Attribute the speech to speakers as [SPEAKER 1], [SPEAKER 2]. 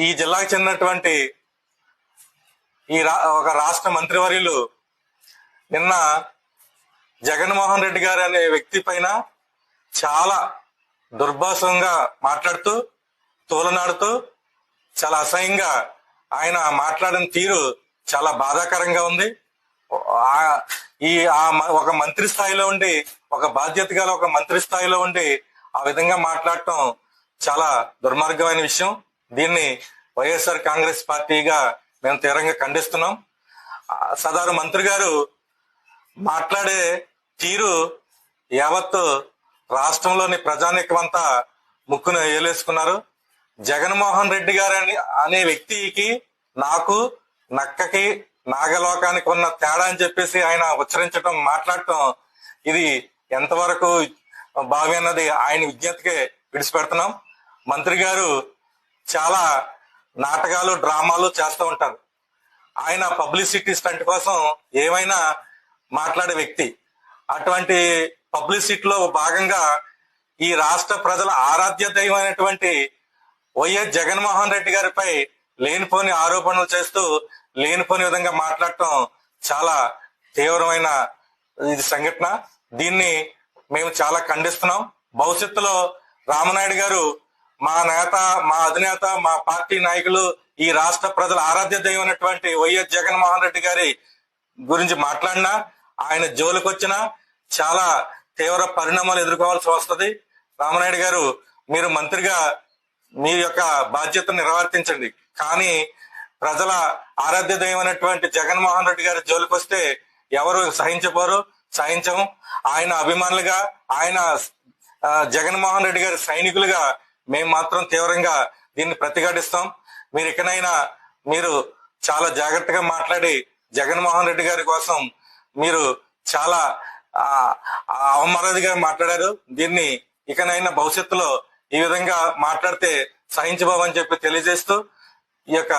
[SPEAKER 1] ఈ జిల్లాకు చెందినటువంటి ఈ రా ఒక రాష్ట్ర మంత్రివర్యులు నిన్న జగన్మోహన్ రెడ్డి గారు అనే వ్యక్తి పైన చాలా దుర్భాషంగా మాట్లాడుతూ తోలనాడుతూ చాలా అసహ్యంగా ఆయన మాట్లాడిన తీరు చాలా బాధాకరంగా ఉంది. ఆ- ఈ ఆ ఒక మంత్రి స్థాయిలో ఉండి ఒక బాధ్యత గల ఒక మంత్రి స్థాయిలో ఉండి ఆ విధంగా మాట్లాడటం చాలా దుర్మార్గమైన విషయం. దీన్ని వైఎస్ఆర్ కాంగ్రెస్ పార్టీగా మేము తీవ్రంగా ఖండిస్తున్నాం. సదారు మంత్రి గారు మాట్లాడే తీరు యావత్తు రాష్ట్రంలోని ప్రజానీకమంతా ముక్కును ఏలేసుకున్నారు. జగన్మోహన్ రెడ్డి గారు అనే వ్యక్తికి నాకు నక్కకి నాగలోకానికి ఉన్న తేడా అని చెప్పేసి ఆయన ఉచ్చరించడం మాట్లాడటం ఇది ఎంతవరకు బావి అన్నది ఆయన విజ్ఞతకే విడిచిపెడుతున్నాం. మంత్రి గారు చాలా నాటకాలు డ్రామాలు చేస్తూ ఉంటారు. ఆయన పబ్లిసిటీ స్టంట్ కోసం ఏమైనా మాట్లాడే వ్యక్తి అటువంటి పబ్లిసిటీలో భాగంగా ఈ రాష్ట్ర ప్రజల ఆరాధ్య దైవమైనటువంటి వైఎస్ జగన్మోహన్ రెడ్డి గారిపై లేనిపోని ఆరోపణలు చేస్తూ లేనిపోని విధంగా మాట్లాడటం చాలా తీవ్రమైన ఇది సంఘటన. దీన్ని మేము చాలా ఖండిస్తున్నాం. భవిష్యత్తులో రామనాయుడు గారు మా నేత మా అధినేత మా పార్టీ నాయకులు ఈ రాష్ట్ర ప్రజల ఆరాధ్య దైవమైనటువంటి వైఎస్ జగన్మోహన్ రెడ్డి గారి గురించి మాట్లాడినా ఆయన జోలికి వచ్చినా చాలా తీవ్ర పరిణామాలు ఎదుర్కోవాల్సి వస్తుంది. రామనాయుడు గారు మీరు మంత్రిగా మీ యొక్క బాధ్యతను నిర్వర్తించండి. కానీ ప్రజల ఆరాధ్య దైవమైనటువంటి జగన్మోహన్ రెడ్డి గారి జోలికి వస్తే ఎవరు సహించపోరు సహించము ఆయన అభిమానులుగా ఆయన జగన్మోహన్ రెడ్డి గారి సైనికులుగా మేము మాత్రం తీవ్రంగా దీన్ని ప్రతిఘటిస్తాం. మీరు ఇకనైనా మీరు చాలా జాగ్రత్తగా మాట్లాడి జగన్మోహన్ రెడ్డి గారి కోసం మీరు చాలా ఆ, అవమర్యాదగా మాట్లాడారు. దీన్ని ఇకనైనా భవిష్యత్తులో ఈ విధంగా మాట్లాడితే సహించబోమని చెప్పి తెలియజేస్తూ ఈ యొక్క